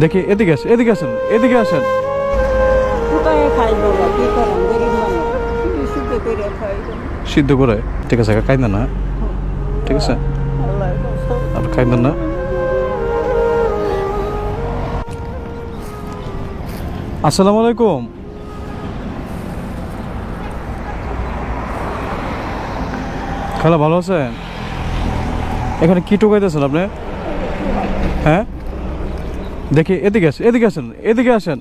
দেখি এদিকে আসেন এদিকে আসেন এদিকে আসেন। সিদ্ধ করে ঠিক আছে না? ঠিক আছে? আর কাইন্দেন না? আসসালামু আলাইকুম। খালা ভালো আছেন? এখানে কি টোকাইতেছেন আপনি? হ্যাঁ? দেখি এদিকে আসেন এদিকে আসেন এদিকে আসেন।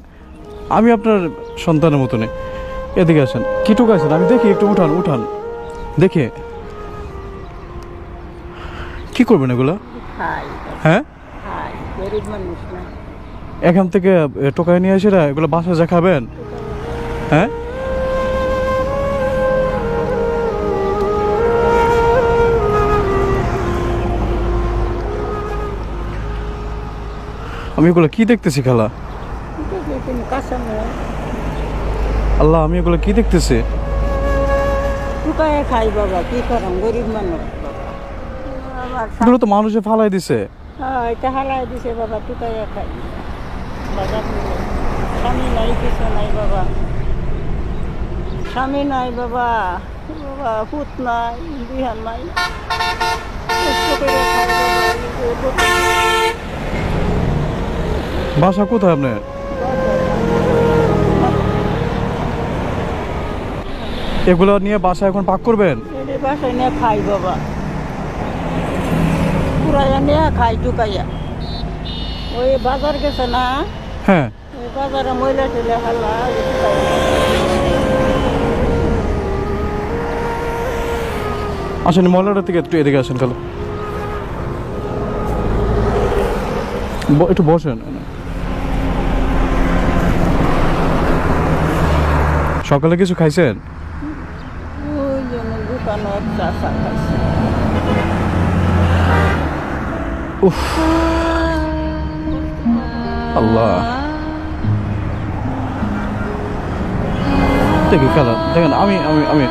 আমি আপনার সন্তানের মতনে এদিকে আসেন। কি আসেন আমি দেখি একটু উঠান উঠান। দেখি। কি করবেন এগুলো? হ্যাঁ? এখান থেকে টোকায় নিয়ে এসে এগুলো বাসা দেখাবেন খাবেন? হ্যাঁ? আমি এগুলো কি দেখতেছি খালা? আল্লাহ আমি এগুলো কি দেখতেছি? খাই বাবা কি করাম? গরিব মানুষ। এগুলো তো মানুষে ফালাই দিছে। হ্যাঁ এটা হালাই দিছে বাবা খাই। বাজার স্বামী নাই কিছু নাই বাবা। স্বামী নাই বাবা বাবা পুত নাই বিহান নাই। কষ্ট করে খাই বাবা এই যে বাসা কোথায় আপনার? এগুলো নিয়ে বাসা এখন পাক করবেন? বাসায় নিয়ে খাই বাবা। নিয়ে খাই ওই বাজার গেছে না? হ্যাঁ। ওই বাজারে ময়লা আসেন ময়লাটার থেকে একটু এদিকে আসেন ব- একটু বসেন। সকালে কিছু খাইছেন? আল্লাহ। দেখি খালা। দেখেন আমি আমি আমি।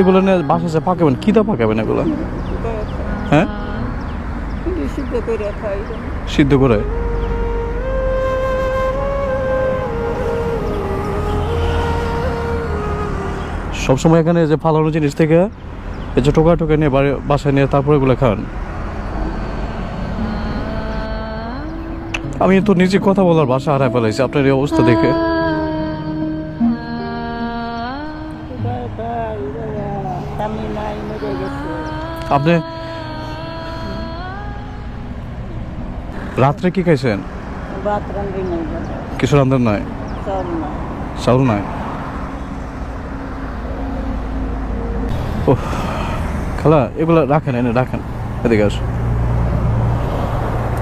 এগুলো নিয়ে বাসা পাকাবেন কীটা পাকাবেন এগুলো? হ্যাঁ? সিদ্ধ করে? সবসময় এখানে যে ফালানো জিনিস থেকে এই যে টোকা টোকা নিয়ে বাড়ি বাসায় নিয়ে তারপরে এগুলো খান। আমি তো নিজে কথা বলার ভাষা হারাই ফেলাইছি আপনার এই অবস্থা দেখে। আপনি রাত্রে কি খাইছেন? কিছু রান্ধার নাই। চাউল নাই? খালা, এগুলো রাখেন, এনে রাখেন। এদিকে আস।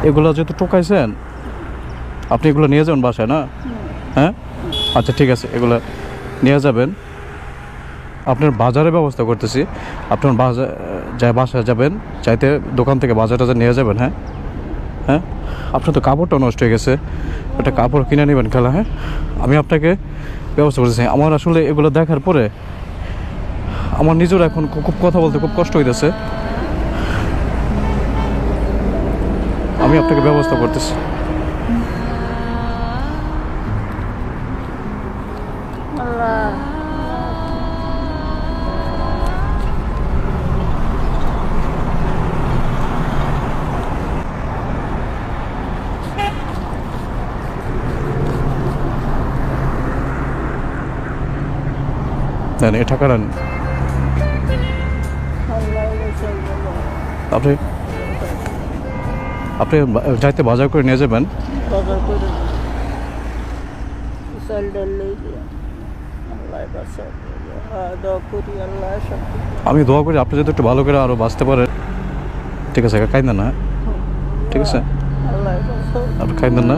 এগুলো যেহেতু টোকাইছেন, আপনি এগুলো নিয়ে যাবেন বাসায়, না? হ্যাঁ? আচ্ছা ঠিক আছে, এগুলো নিয়ে যাবেন। আপনার বাজারে ব্যবস্থা করতেছি। আপনার বাজার যা বাসায় যাবেন, চাইতে দোকান থেকে বাজার টাজার নিয়ে যাবেন হ্যাঁ? হ্যাঁ? আপনার তো কাপড়টা নষ্ট হয়ে গেছে। একটা কাপড় কিনে নেবেন, খেলা হ্যাঁ? আমি আপনাকে ব্যবস্থা করতেছি। আমার আসলে এগুলো দেখার পরে আমার নিজের এখন খুব কথা বলতে খুব কষ্ট হইতেছে। আমি আপনাকে ব্যবস্থা করতেছি। দেন, এই টাকাটা আপনি আপনি যাইতে বাজার করে নিয়ে যাবেন? কিছু আমি দোয়া করি আপনি যদি একটু ভালো করে আরও বাঁচতে পারেন। ঠিক আছে কাইন্দেন না হ্যাঁ? ঠিক আছে? আপনি কাইন্দেন না?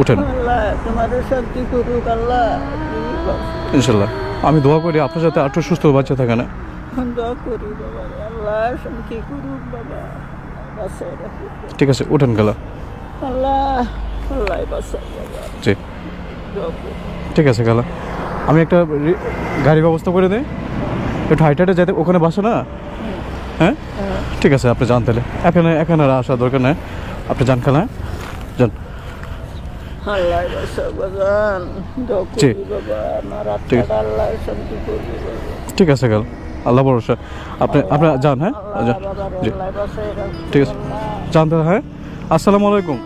উঠেন। ইনশাল্লাহ। আমি দোয়া করি আপনার সাথে আরটু সুস্থ বাচ্চা থাকে না। ঠিক আছে উঠেন গেলা জি। ঠিক আছে গেলা আমি একটা গাড়ি ব্যবস্থা করে দিই। একটু হাইট হাইটে যেতে ওখানে বাসা না? হ্যাঁ? হ্যাঁ। ঠিক আছে আপনি যান তাহলে। এখানে এখানে আসার দরকার নেই। আপনি যান খেলা যান। আল্লাহ বাসা জি। বাবা আমার ঠিক আত্মাটা আল্লাহ শান্তি করবি বাবা। ঠিক আছে গেল আল্লাহ ভরসা। আপনি আপনার যান হ্যাঁ? জি। রাখবি ঠিক আছে। যান হ্যাঁ? আসসালামু আলাইকুম।